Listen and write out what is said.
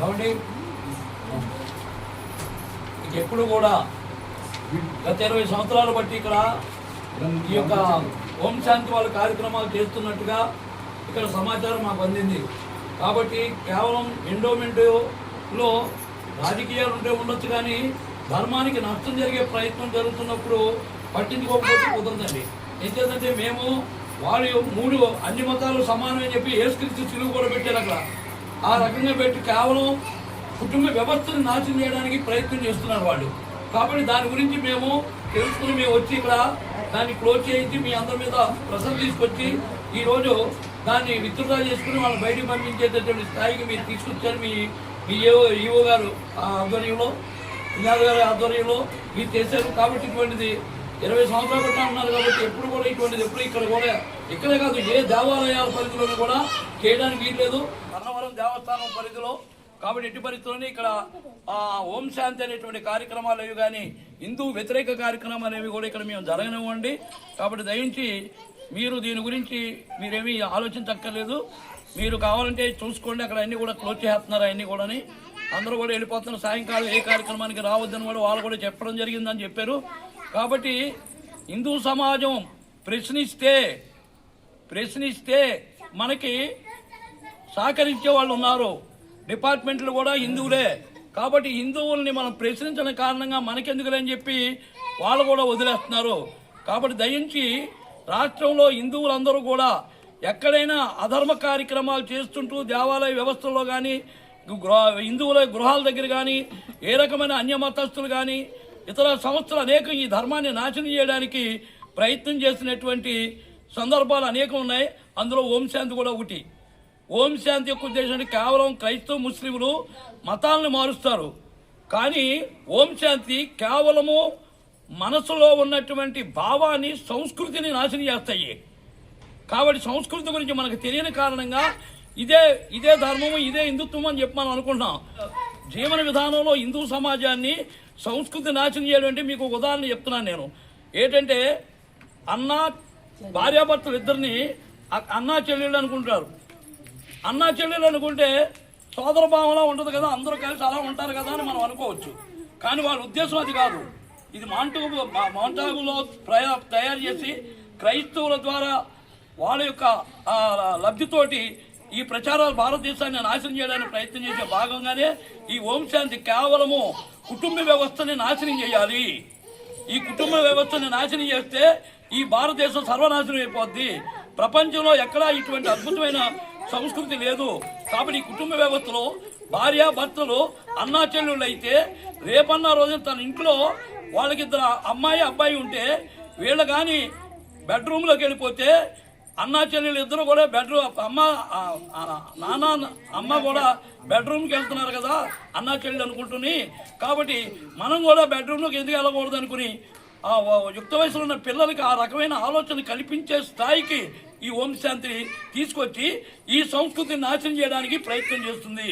కాబట్టి ఎప్పుడు కూడా గత ఇరవై సంవత్సరాలు బట్టి ఇక్కడ ఈ యొక్క ఓం శాంతి వాళ్ళ కార్యక్రమాలు చేస్తున్నట్టుగా ఇక్కడ సమాచారం మాకు అందింది. కాబట్టి కేవలం ఎండోమెంట్లో రాజకీయాలు ఉంటే ఉండొచ్చు కానీ ధర్మానికి నష్టం జరిగే ప్రయత్నం జరుగుతున్నప్పుడు పట్టించుకోకపోతే కుదరదండి. ఎందుకంటే మేము వాళ్ళు మూడు అన్ని మతాలు సమానమని చెప్పి ఏసుక్రీస్తు సులువు కూడా పెట్టారు అక్కడ. ఆ రకంగా పెట్టి కేవలం కుటుంబ వ్యవస్థను నాశనం చేయడానికి ప్రయత్నం చేస్తున్నారు వాళ్ళు. కాబట్టి దాని గురించి మేము తెలుసుకుని మేము వచ్చి ఇక్కడ దాన్ని క్లోజ్ చేయించి మీ అందరి మీద ప్రసలు తీసుకొచ్చి ఈరోజు దాన్ని విత్డ్రా చేసుకుని వాళ్ళని బయటికి పంపించేటటువంటి స్థాయికి మీరు తీసుకొచ్చారు మీ మీ ఈవో గారు ఆ ఆధ్వర్యంలో వినాయక్ గారి ఆధ్వర్యంలో మీరు చేశారు. కాబట్టి ఇటువంటిది ఇరవై సంవత్సరాలు క్రితం ఉన్నారు కాబట్టి ఎప్పుడు కూడా ఇటువంటిది ఎప్పుడు ఇక్కడ కూడా ఇక్కడే కాదు ఏ దేవాలయాల పరిధిలో కూడా చేయడానికి వీల్లేదు. అన్నవరం దేవస్థానం పరిధిలో కాబట్టి ఎట్టి పరిస్థితుల్లోనే ఇక్కడ ఓం శాంతి అనేటువంటి కార్యక్రమాలు అవి కానీ హిందూ వ్యతిరేక కార్యక్రమాలు అనేవి కూడా ఇక్కడ మేము జరగనివ్వండి. కాబట్టి దయించి మీరు దీని గురించి మీరేమీ ఆలోచించక్కర్లేదు. మీరు కావాలంటే చూసుకోండి అక్కడ అన్నీ కూడా క్లోజ్ చేస్తున్నారు అవన్నీ కూడాని. అందరూ కూడా వెళ్ళిపోతున్నారు. సాయంకాలం ఏ కార్యక్రమానికి రావద్దని కూడా వాళ్ళు కూడా చెప్పడం జరిగిందని చెప్పారు. కాబట్టి హిందూ సమాజం ప్రశ్నిస్తే ప్రశ్నిస్తే మనకి సహకరించే వాళ్ళు ఉన్నారు. డిపార్ట్మెంట్లు కూడా హిందువులే. కాబట్టి హిందువుల్ని మనం ప్రశ్నించిన కారణంగా మనకెందుకులే అని చెప్పి వాళ్ళు కూడా వదిలేస్తున్నారు. కాబట్టి దయించి రాష్ట్రంలో హిందువులందరూ కూడా ఎక్కడైనా అధర్మ కార్యక్రమాలు చేస్తుంటూ దేవాలయ వ్యవస్థల్లో కానీ హిందువుల గృహాల దగ్గర కానీ ఏ రకమైన అన్య మతస్థులు కానీ ఇతర సంస్థలు అనేకం ఈ ధర్మాన్ని నాశనం చేయడానికి ప్రయత్నం చేసినటువంటి సందర్భాలు అనేకం ఉన్నాయి. అందులో ఓం శాంతి కూడా ఒకటి. ఓం శాంతి యొక్క ఉద్దేశం కేవలం క్రైస్తవ ముస్లింలు మతాలను మారుస్తారు. కానీ ఓం శాంతి కేవలము మనసులో ఉన్నటువంటి భావాన్ని సంస్కృతిని నాశనం చేస్తాయి. కాబట్టి సంస్కృతి గురించి మనకు తెలియని కారణంగా ఇదే ఇదే ధర్మము ఇదే హిందుత్వం అని చెప్పి మనం అనుకుంటున్నాం. జీవన విధానంలో హిందూ సమాజాన్ని సంస్కృతి నాశనం చేయడం అంటే మీకు ఒక ఉదాహరణ చెప్తున్నాను నేను. ఏంటంటే అన్న భార్యాభర్తలు ఇద్దరిని అన్నా చెల్లెళ్ళు అనుకుంటారు. అన్నా చెల్లెళ్ళు అనుకుంటే సోదర భావంలో ఉంటుంది కదా అందరూ కలిసి అలా ఉంటారు కదా అని మనం అనుకోవచ్చు. కానీ వాళ్ళ ఉద్దేశం అది కాదు. ఇది మాంటూ మాంటాగులో ప్రయా తయారు చేసి క్రైస్తవుల ద్వారా వాళ్ళ యొక్క లబ్ధితోటి ఈ ప్రచారాలు భారతదేశాన్ని నాశనం చేయడానికి ప్రయత్నం చేసే భాగంగానే ఈ ఓంశాంతి కేవలము కుటుంబ వ్యవస్థని నాశనం చేయాలి. ఈ కుటుంబ వ్యవస్థని నాశనం చేస్తే ఈ భారతదేశం సర్వనాశనం అయిపోద్ది. ప్రపంచంలో ఎక్కడా ఇటువంటి అద్భుతమైన సంస్కృతి లేదు. కాబట్టి ఈ కుటుంబ వ్యవస్థలో భార్య భర్తలు అన్నా చెల్లెళ్ళు అయితే రేపన్న రోజున తన ఇంట్లో వాళ్ళకిద్దరు అమ్మాయి అబ్బాయి ఉంటే వీళ్ళు కానీ బెడ్రూమ్లోకి వెళ్ళిపోతే అన్నా చెల్లెలు ఇద్దరు కూడా బెడ్రూమ్ అమ్మ నాన్న అమ్మ కూడా బెడ్రూమ్కి వెళ్తున్నారు కదా అన్నా చెల్లెలు అనుకుంటుని. కాబట్టి మనం కూడా బెడ్రూమ్లోకి ఎందుకు వెళ్ళకూడదు అనుకుని యుక్త వయసులో ఉన్న పిల్లలకి ఆ రకమైన ఆలోచన కల్పించే స్థాయికి ఈ ఓం తీసుకొచ్చి ఈ సంస్కృతిని నాశనం చేయడానికి ప్రయత్నం చేస్తుంది.